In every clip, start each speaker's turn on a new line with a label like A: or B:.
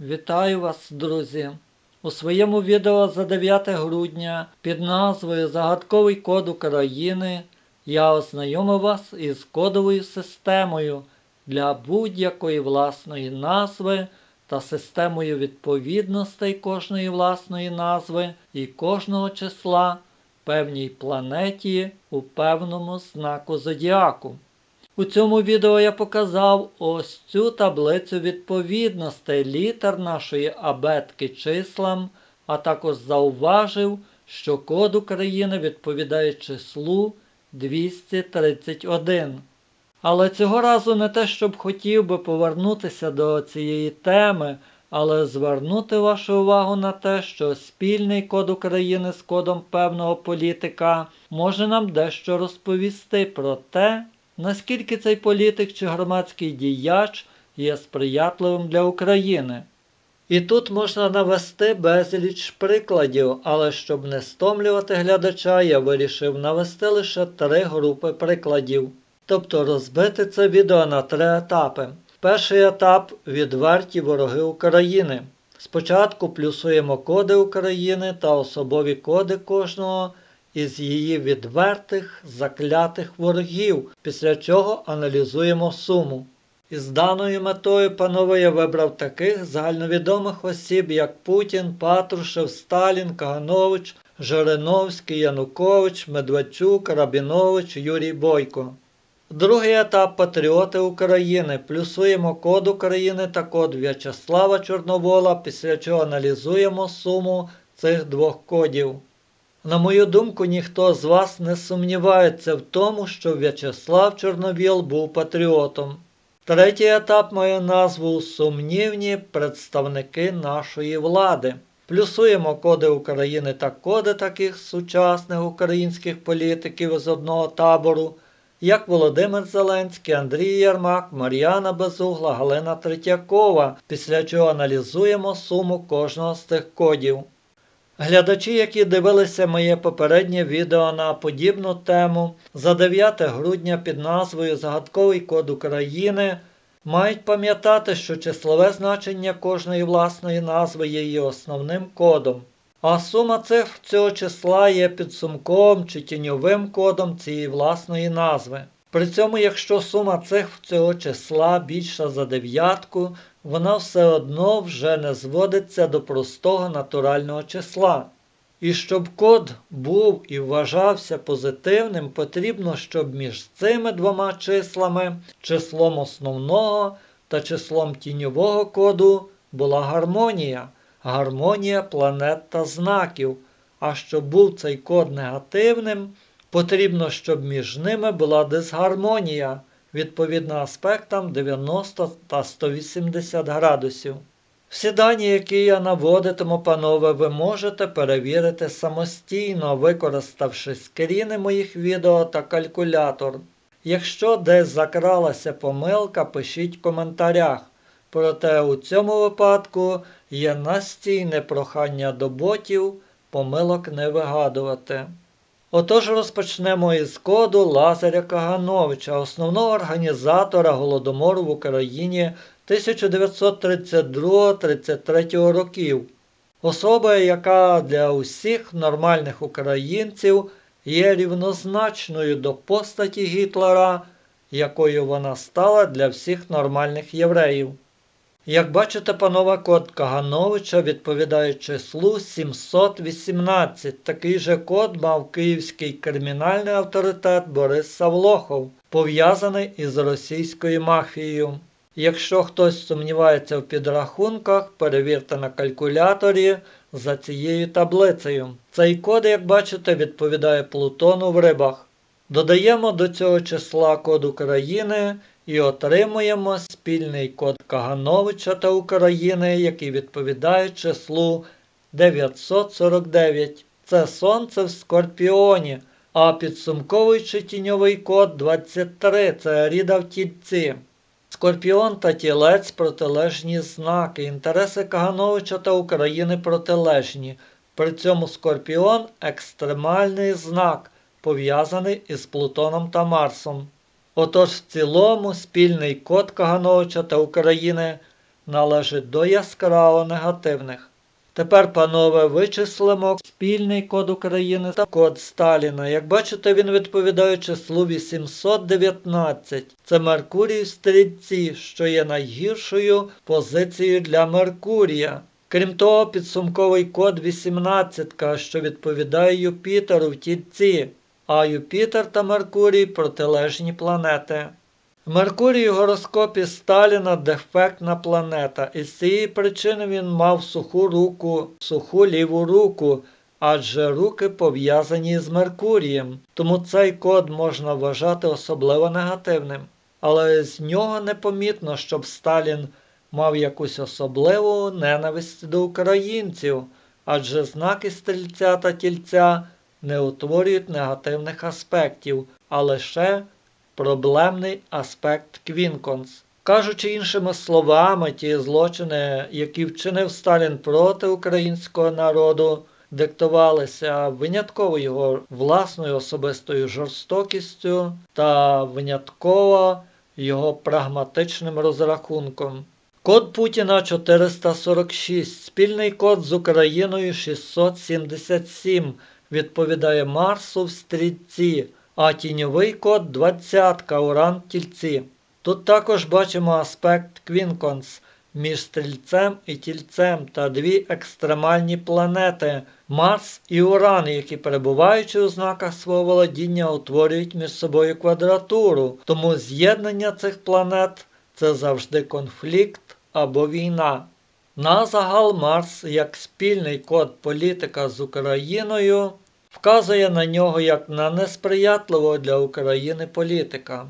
A: Вітаю вас, друзі! У своєму відео за 9 грудня під назвою Загадковий код України я ознайомив вас із кодовою системою для будь-якої власної назви та системою відповідностей кожної власної назви і кожного числа певній планеті у певному знаку зодіаку. У цьому відео я показав ось цю таблицю відповідностей літер нашої абетки числам, а також зауважив, що код України відповідає числу 231. Але цього разу не те, щоб хотів би повернутися до цієї теми, але звернути вашу увагу на те, що спільний код України з кодом певного політика може нам дещо розповісти про те, наскільки цей політик чи громадський діяч є сприятливим для України. І тут можна навести безліч прикладів, але щоб не стомлювати глядача, я вирішив навести лише три групи прикладів. Тобто розбити це відео на три етапи. Перший етап відверті вороги України. Спочатку плюсуємо коди України та особові коди кожного із її відвертих заклятих ворогів, після чого аналізуємо суму. Із даною метою, панове, я вибрав таких загальновідомих осіб, як Путін, Патрушев, Сталін, Каганович, Жириновський, Янукович, Медведчук, Рабінович, Юрій Бойко. Другий етап Патріоти України. Плюсуємо код України та код В'ячеслава Чорновола, після чого аналізуємо суму цих двох кодів. На мою думку, ніхто з вас не сумнівається в тому, що В'ячеслав Чорновіл був патріотом. Третій етап має назву Сумнівні представники нашої влади. Плюсуємо коди України та коди таких сучасних українських політиків з одного табору, як Володимир Зеленський, Андрій Єрмак, Мар'яна Безугла, Галина Третьякова, після чого аналізуємо суму кожного з тих кодів. Глядачі, які дивилися моє попереднє відео на подібну тему за 9 грудня під назвою Загадковий код України, мають пам'ятати, що числове значення кожної власної назви є її основним кодом, а сума цифр цього числа є підсумковим чи тіньовим кодом цієї власної назви. При цьому, якщо сума цифр цього числа більша за дев'ятку, вона все одно вже не зводиться до простого натурального числа. І щоб код був і вважався позитивним, потрібно, щоб між цими двома числами, числом основного та числом тіньового коду, була гармонія, гармонія планет та знаків. А щоб був цей код негативним, потрібно, щоб між ними була дисгармонія відповідно аспектам 90 та 180 градусів. Всі дані, які я наводитиму, панове, ви можете перевірити самостійно, використавши скріни моїх відео та калькулятор. Якщо десь закралася помилка, пишіть в коментарях. Проте у цьому випадку є настійне прохання до ботів помилок не вигадувати. Отож розпочнемо із коду Лазаря Кагановича, основного організатора Голодомору в Україні 1932-33 років. Особа, яка для усіх нормальних українців є рівнозначною до постаті Гітлера, якою вона стала для всіх нормальних євреїв. Як бачите, панове код Кагановича відповідає числу 718. Такий же код мав київський кримінальний авторитет Борис Савлохов, пов'язаний із російською мафією. Якщо хтось сумнівається в підрахунках, перевірте на калькуляторі за цією таблицею. Цей код, як бачите, відповідає Плутону в рибах. Додаємо до цього числа код України і отримуємо спільний код Кагановича та України, який відповідає числу 949. Це Сонце в Скорпіоні, а підсумковуючи тіньовий код 23 це Ріда в Тільці. Скорпіон та тілець протилежні знаки. Інтереси Кагановича та України протилежні. При цьому Скорпіон екстремальний знак, пов'язаний із Плутоном та Марсом. Отож в цілому спільний код Кагановича та України належить до яскраво негативних. Тепер, панове, вичислимо спільний код України та код Сталіна. Як бачите, він відповідає числу 819. Це Меркурій в стрільці, що є найгіршою позицією для Меркурія. Крім того, підсумковий код 18, що відповідає Юпітеру в тільці, а Юпітер та Меркурій протилежні планети. Меркурій у гороскопі Сталіна дефектна планета, і з цієї причини він мав суху руку, суху ліву руку, адже руки пов'язані з Меркурієм, тому цей код можна вважати особливо негативним. Але з нього непомітно, щоб Сталін мав якусь особливу ненависть до українців, адже знаки стрільця та тільця не утворюють негативних аспектів, а лише проблемний аспект Квінконс. Кажучи іншими словами, ті злочини, які вчинив Сталін проти українського народу, диктувалися винятково його власною особистою жорстокістю та винятково його прагматичним розрахунком. Код Путіна 446, спільний код з Україною 677, відповідає Марсу в стрільці, а тіньовий код 20 уран тільці. Тут також бачимо аспект Квінконс між стрільцем і тільцем та дві екстремальні планети Марс і Уран, які, перебуваючи у знаках свого володіння, утворюють між собою квадратуру. Тому з'єднання цих планет це завжди конфлікт або війна. На загал Марс як спільний код політика з Україною вказує на нього як на несприятливого для України політика.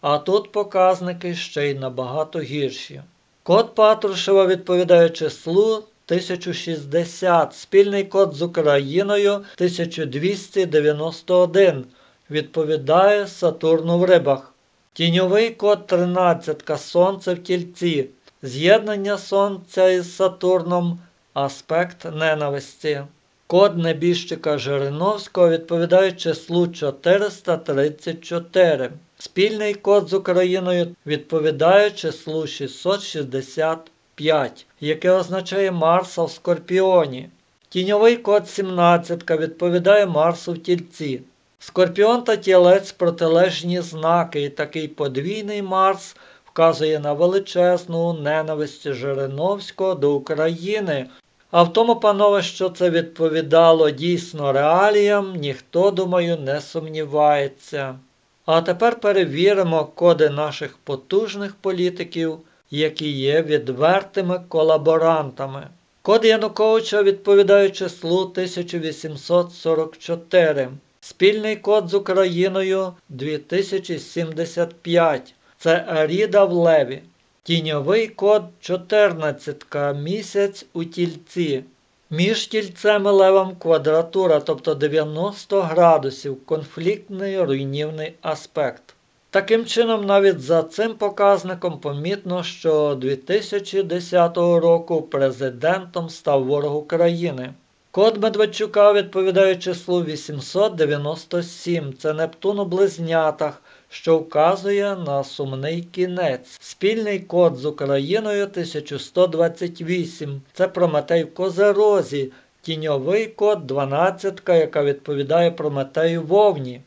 A: А тут показники ще й набагато гірші. Код Патрушева відповідає числу 1060, спільний код з Україною 1291, відповідає Сатурну в рибах. Тіньовий код 13 Сонце в тільці, з'єднання Сонця із Сатурном, аспект ненависті. Код небіжчика Жириновського відповідає числу 434. Спільний код з Україною відповідає числу 665, яке означає Марса в Скорпіоні. Тіньовий код 17 відповідає Марсу в тільці. Скорпіон та тілець протилежні знаки, і такий подвійний Марс вказує на величезну ненависть Жириновського до України. А в тому, панове, що це відповідало дійсно реаліям, ніхто, думаю, не сумнівається. А тепер перевіримо коди наших потужних політиків, які є відвертими колаборантами. Код Януковича відповідає числу 1844. Спільний код з Україною 2075. Це Аріда в Леві. Тіньовий код 14 місяць у тільці. Між тільцем і левом квадратура, тобто 90 градусів, конфліктний руйнівний аспект. Таким чином, навіть за цим показником помітно, що 2010 року президентом став ворог України. Код Медведчука відповідає числу 897. Це Нептун у близнятах, що вказує на сумний кінець. Спільний код з Україною 1128. Це Прометей в Козерозі. Тіньовий код 12, яка відповідає Прометею Вовні.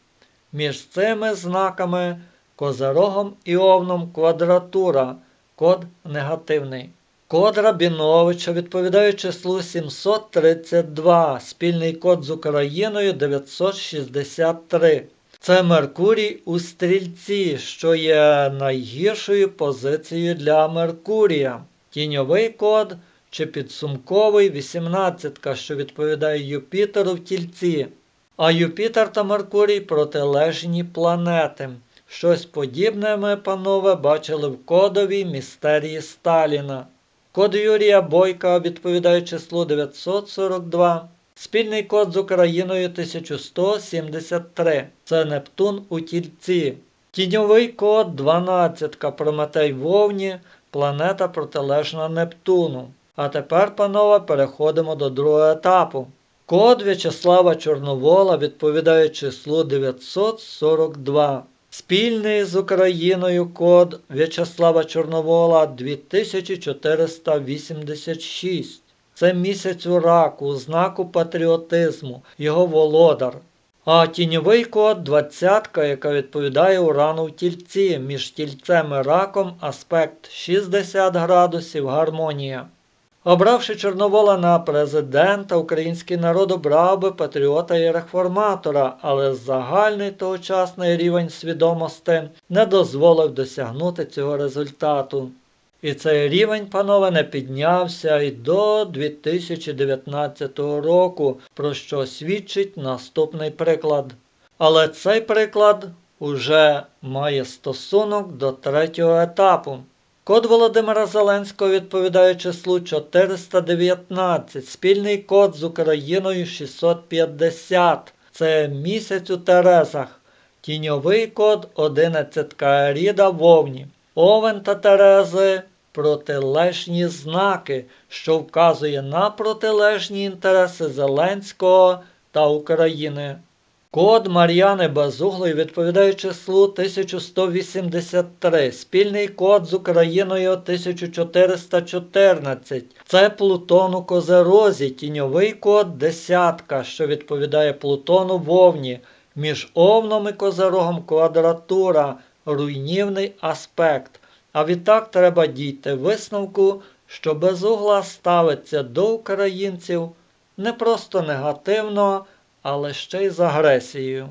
A: Між цими знаками Козерогом і Овном квадратура. Код негативний. Код Рабіновича відповідає числу 732, спільний код з Україною 963. Це Меркурій у стрільці, що є найгіршою позицією для Меркурія. Тіньовий код чи підсумковий 18, що відповідає Юпітеру в тільці. А Юпітер та Меркурій протилежні планети. Щось подібне ми, панове, бачили в кодовій містерії Сталіна. Код Юрія Бойка відповідає числу 942. Спільний код з Україною 1173. Це Нептун у тільці. Тіньовий код 12. Прометей Вовні, планета протилежна Нептуну. А тепер, панове, переходимо до другого етапу. Код В'ячеслава Чорновола відповідає числу 942. Спільний з Україною код В'ячеслава Чорновола 2486. Це місяць у раку, знаку патріотизму, його володар. А тіньовий код двадцятка, яка відповідає урану в тільці, між тільцем і раком аспект 60 градусів гармонія. Обравши Чорновола на президента, український народ обрав би патріота і реформатора, але загальний тогочасний рівень свідомості не дозволив досягнути цього результату. І цей рівень, панове, не піднявся і до 2019 року, про що свідчить наступний приклад. Але цей приклад уже має стосунок до третього етапу. Код Володимира Зеленського відповідає числу 419, спільний код з Україною 650. Це місяць у Терезах. Тіньовий код 11 Ріда Вовні. Овен та Терези протилежні знаки, що вказує на протилежні інтереси Зеленського та України. Код Мар'яни Базуглої відповідає числу 1183, спільний код з Україною 1414. Це Плутон у Козерозі, тіньовий код десятка, що відповідає Плутону Вовні, між Овном і Козерогом квадратура, руйнівний аспект. А відтак треба дійти висновку, що Безугла ставиться до українців не просто негативно, але ще й з агресією.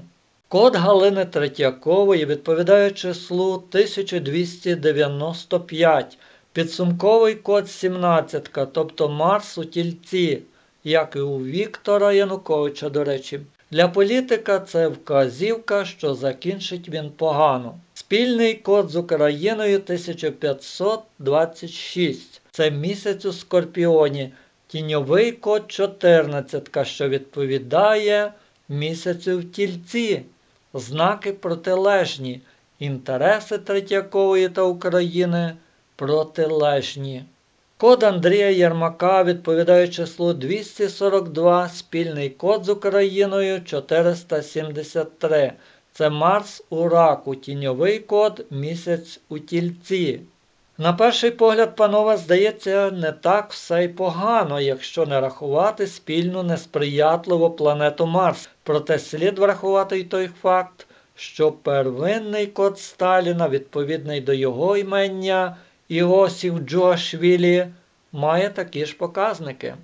A: Код Галини Третьякової відповідає числу 1295, підсумковий код 17, тобто Марс у тільці, як і у Віктора Януковича, до речі. Для політика це вказівка, що закінчить він погано. Спільний код з Україною 1526. Це місяць у Скорпіоні. Тіньовий код 14, що відповідає місяцю в тільці. Знаки протилежні. Інтереси Третьякової та України протилежні. Код Андрія Єрмака відповідає числу 242, спільний код з Україною 473. Це Марс у раку, тіньовий код місяць у тільці. На перший погляд, панове, здається, не так все й погано, якщо не рахувати спільну несприятливу планету Марс. Проте слід врахувати й той факт, що первинний код Сталіна, відповідний до його імення Іосиф Джуашвілі, має такі ж показники.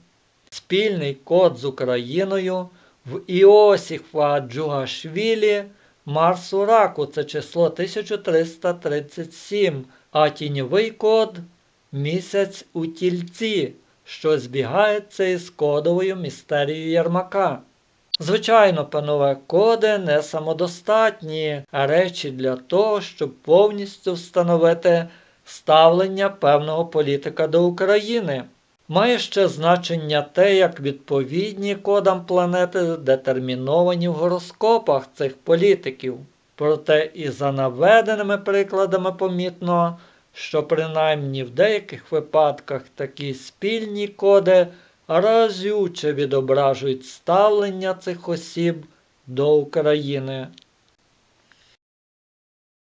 A: Спільний код з Україною в Іосифа Джугашвілі Марс у раку це число 1337, а тіньовий код місяць у тільці, що збігається із кодовою містерією Єрмака. Звичайно, панове, коди не самодостатні речі для того, щоб повністю встановити ставлення певного політика до України. Має ще значення те, як відповідні кодам планети детерміновані в гороскопах цих політиків. Проте і за наведеними прикладами помітно, що принаймні в деяких випадках такі спільні коди разюче відображують ставлення цих осіб до України.